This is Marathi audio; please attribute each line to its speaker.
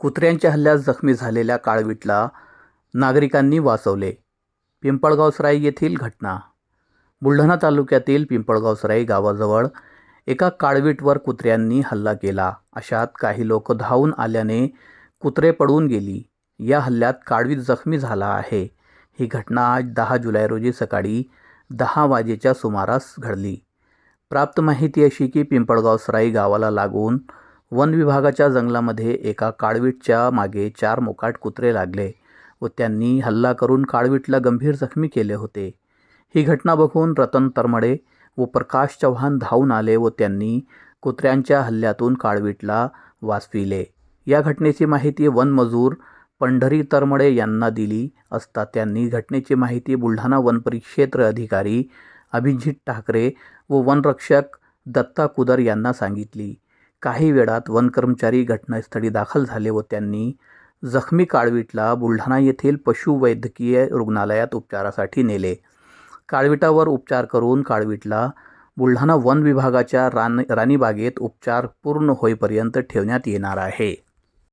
Speaker 1: कुत्र्यांच्या हल्ल्यात जखमी झालेल्या काळवीटला नागरिकांनी वाचवले. पिंपळगावसराई येथील घटना. बुलढाणा तालुक्यातील पिंपळगावसराई गावाजवळ एका काळवीटवर कुत्र्यांनी हल्ला केला. अशात काही लोक धावून आल्याने कुत्रे पडून गेली. या हल्ल्यात काळवीट जखमी झाला आहे. ही घटना आज दहा जुलै रोजी सकाळी दहा वाजेच्या सुमारास घडली. प्राप्त माहिती अशी की पिंपळगावसराई गावाला लागून वन विभागाच्या जंगलामध्ये एका काळवीटच्या मागे चार मोकाट कुत्रे लागले व त्यांनी हल्ला करून काळवीटला गंभीर जखमी केले होते. ही घटना बघून रतन तरमडे व प्रकाश चव्हाण धावून आले व त्यांनी कुत्र्यांच्या हल्ल्यातून काळवीटला वाचविले. या घटनेची माहिती वनमजूर पंढरी तरमडे यांना दिली असता त्यांनी घटनेची माहिती बुलढाणा वनपरिक्षेत्र अधिकारी अभिजित ठाकरे व वनरक्षक दत्ता कुदर यांना सांगितली. काही वेळात वन कर्मचारी घटनास्थळी दाखल झाले व त्यांनी जखमी काळवीटला बुलढाणा येथील पशुवैद्यकीय रुग्णालयात उपचारासाठी नेले. काळविटावर उपचार करून काळवीटला बुलढाणा वन विभागाच्या रान राणीबागेत उपचार पूर्ण होईपर्यंत ठेवण्यात येणार आहे.